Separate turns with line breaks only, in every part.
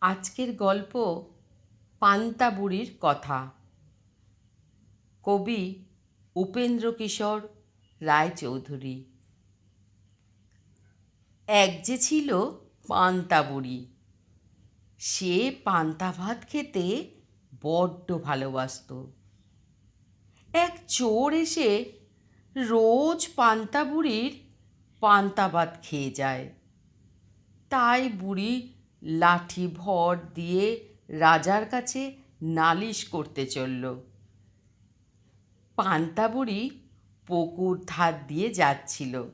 আজকের গল্প পান্তা বুড়ির কথা। কবি উপেন্দ্র কিশোর রায়চৌধুরী। এক যে ছিল পান্তা বুড়ি। সে পান্তা ভাত খেতে বড্ড ভালোবাসত। এক চোর এসে রোজ পান্তা বুড়ির পান্তা ভাত খেয়ে যায়। তাই বুড়ি লাঠি ভর দিয়ে রাজার কাছে নালিশ করতে চলল। পান্তা বুড়ি পুকুর ধার দিয়ে যাচ্ছিল।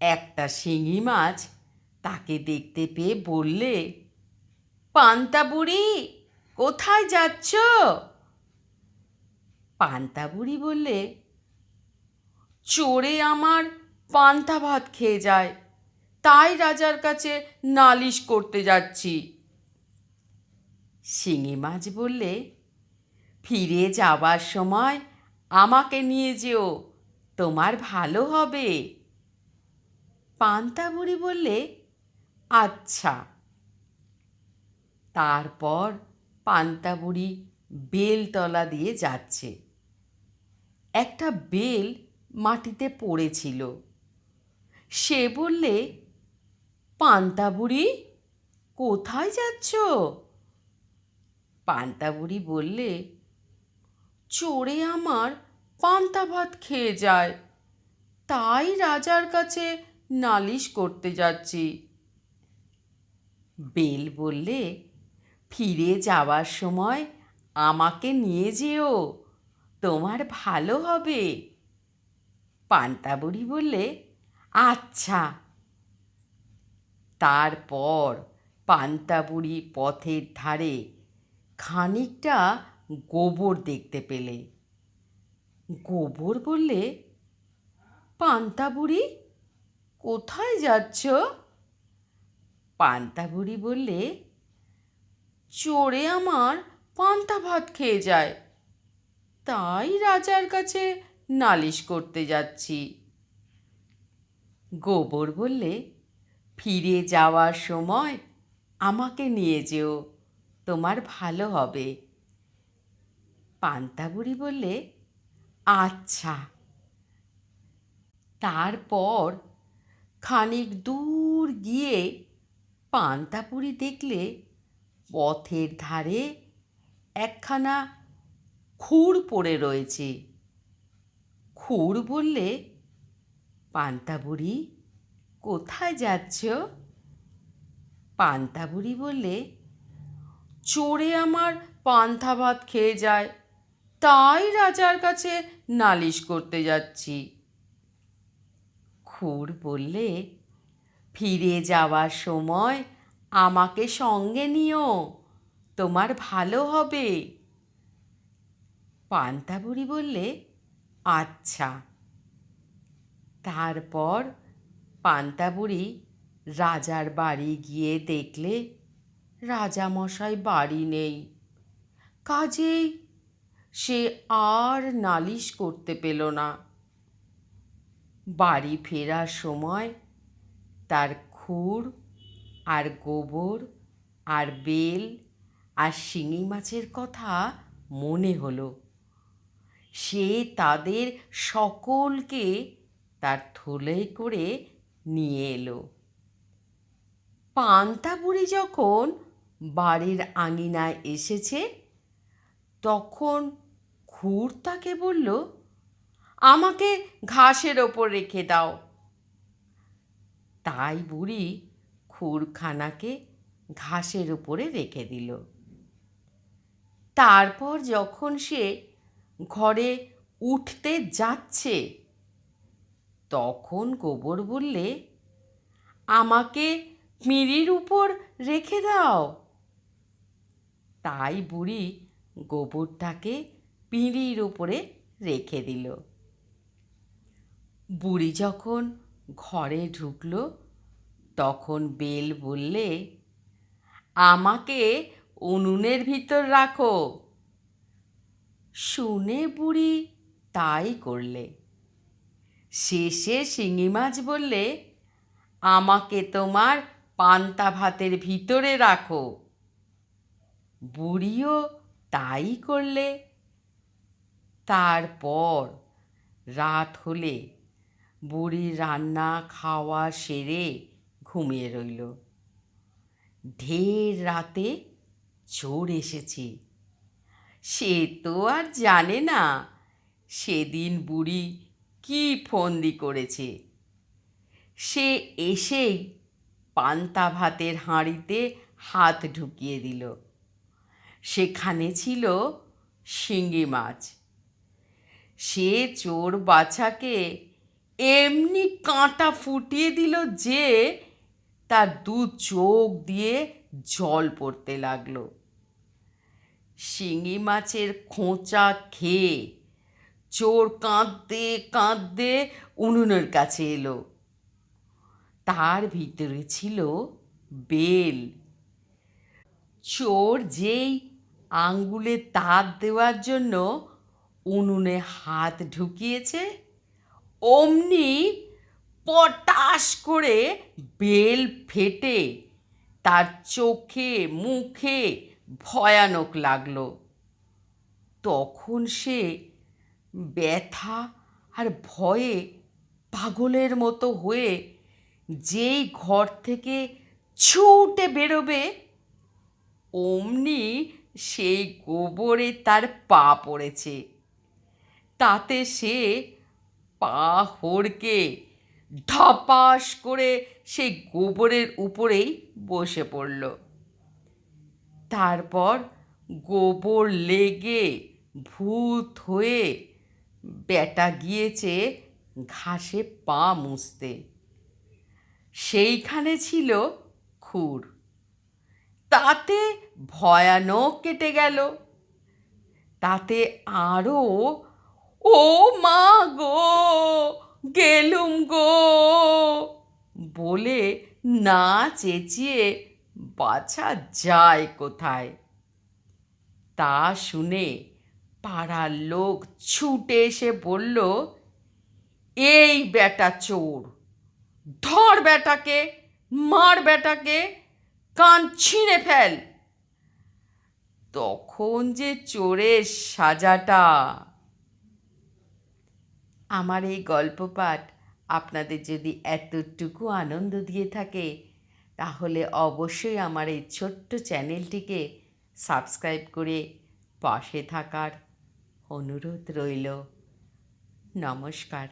একটা শিঙি মাছ তাকে দেখতে পেয়ে বললে, পান্তা বুড়ি, কোথায় যাচ্ছ? পান্তা বুড়ি বললে, চোরে আমার পান্তা ভাত খেয়ে যায়। তাই রাজার কাছে নালিশ করতে যাচ্ছি। শিঙি মাছ বললে, ফিরে যাবার সময় আমাকে নিয়ে যেও, তোমার ভালো হবে। পান্তা বুড়ি বললে আচ্ছা। তারপর পান্তা বুড়ি বেলতলা দিয়ে যাচ্ছে। একটা বেল মাটিতে পড়েছিল। সে বললে পান্তা বুড়ি কোথায় যাচ্ছ? পান্তা বুড়ি বললে, চোরে আমার পান্তা ভাত খেয়ে যায়। তাই রাজার কাছে নালিশ করতে যাচ্ছি। বেল বললে, ফিরে যাওয়ার সময় আমাকে নিয়ে যেও, তোমার ভালো হবে। পান্তা বুড়ি বললে আচ্ছা। তারপর পান্তাবুড়ি পথের ধারে খানিকটা গোবর দেখতে পেলে। গোবর বললে, পান্তাবুড়ি, কোথায় যাচ্ছ? পান্তাবুড়ি বললে, চোরে আমার পান্তা ভাত খেয়ে যায়, তাই রাজার কাছে নালিশ করতে যাচ্ছি। গোবর বললে ফিরে যাওয়ার সময় আমাকে নিয়ে যেও, তোমার ভালো হবে। পান্তা বুড়ি বললে আচ্ছা। তারপর খানিক দূর গিয়ে পান্তাপুরি দেখলে পথের ধারে একখানা খুর পড়ে রয়েছে। খুর বললে পান্তাবুড়ি কোথায় যাচ্ছ? পান্তাবুড়ি বললে, চোরে আমার পান্থা ভাত খেয়ে যায়, তাই রাজার কাছে নালিশ করতে যাচ্ছি। খুর বললে, ফিরে যাওয়ার সময় আমাকে সঙ্গে নিও, তোমার ভালো হবে। পান্তাবুড়ি বললে আচ্ছা। তারপর পান্তাবুড়ি রাজার বাড়ি গিয়ে দেখলে রাজামশাই বাড়ি নেই। কাজেই সে আর নালিশ করতে পেল না। বাড়ি ফেরার সময় তার খুর আর গোবর আর বেল আর শিঙি মাছের কথা মনে হলো। সে তাদের সকলকে তার থলে করে নিয়ে এলো। পান্তা বুড়ি যখন বাড়ির আঙিনায় এসেছে, তখন খুর তাকে বলল, আমাকে ঘাসের ওপর রেখে দাও। তাই বুড়ি খুরখানাকে ঘাসের উপরে রেখে দিল। তারপর যখন সে ঘরে উঠতে যাচ্ছে তখন গোবর বললে, আমাকে পিঁড়ির উপর রেখে দাও। তাই বুড়ি গোবরটাকে পিঁড়ির উপরে রেখে দিল। বুড়ি যখন ঘরে ঢুকলো, তখন বেল বললে, আমাকে উনুনের ভিতর রাখো। শুনে বুড়ি তাই করলে। শেষে শিঙি মাছ বললে, আমাকে তোমার পান্তা ভাতের ভিতরে রাখো। বুড়িও তাই করলে। তারপর রাত হলে বুড়ি রান্না খাওয়া সেরে ঘুমিয়ে রইল। ঢের রাতে চোর এসেছে। সে তো আর জানে না। সেদিন বুড়ি কি ফন্দি করেছে? সে এসেই পান্তা ভাতের হাঁড়িতে হাত ঢুকিয়ে দিল। সেখানে ছিল শিঙ্গি মাছ। সে চোর বাছাকে এমনি কাঁটা ফুটিয়ে দিল যে তার দু চোখ দিয়ে জল পড়তে লাগল। শিঙি মাছের খোঁচা খেয়ে চোর কাঁদতে কাঁদতে উনুনের কাছে এলো। তার ভিতরে ছিল বেল। চোর যেই আঙ্গুলে তার দেওয়ার জন্য উনুনে হাত ঢুকিয়েছে, অমনি পটাশ করে বেল ফেটে তার চোখে, মুখে ভয়ানক লাগল। তখন সে ব্যথা আর ভয়ে পাগলের মতো হয়ে যেই ঘর থেকে ছুটে বেরোবে, অমনি সেই গোবরে তার পা পড়েছে। তাতে সে পা হড়কে ধপাস করে সেই গোবরের উপরেই বসে পড়ল। তারপর গোবর লেগে ভূত হয়ে বেটা গিয়েছে ঘাসে পা মুছতে। সেইখানে ছিল খুর। তাতে ভয়ানক কেটে গেল। তাতে আরও ও মা গো, গেলুম গো! বলে না চেঁচিয়ে বাছা যায় কোথায়। তা শুনে পাড়ার লোক ছুটে এসে বলল, এই বেটা চোর, ধর বেটাকে, মার বেটাকে, কান ছিঁড়ে ফেল। তখন যে চোরের সাজাটা। আমার এই গল্প পাঠ আপনাদের যদি এতটুকু আনন্দ দিয়ে থাকে, তাহলে অবশ্যই আমার এই ছোট্ট চ্যানেলটিকে সাবস্ক্রাইব করে পাশে থাকার অনুরোধ রইল। নমস্কার।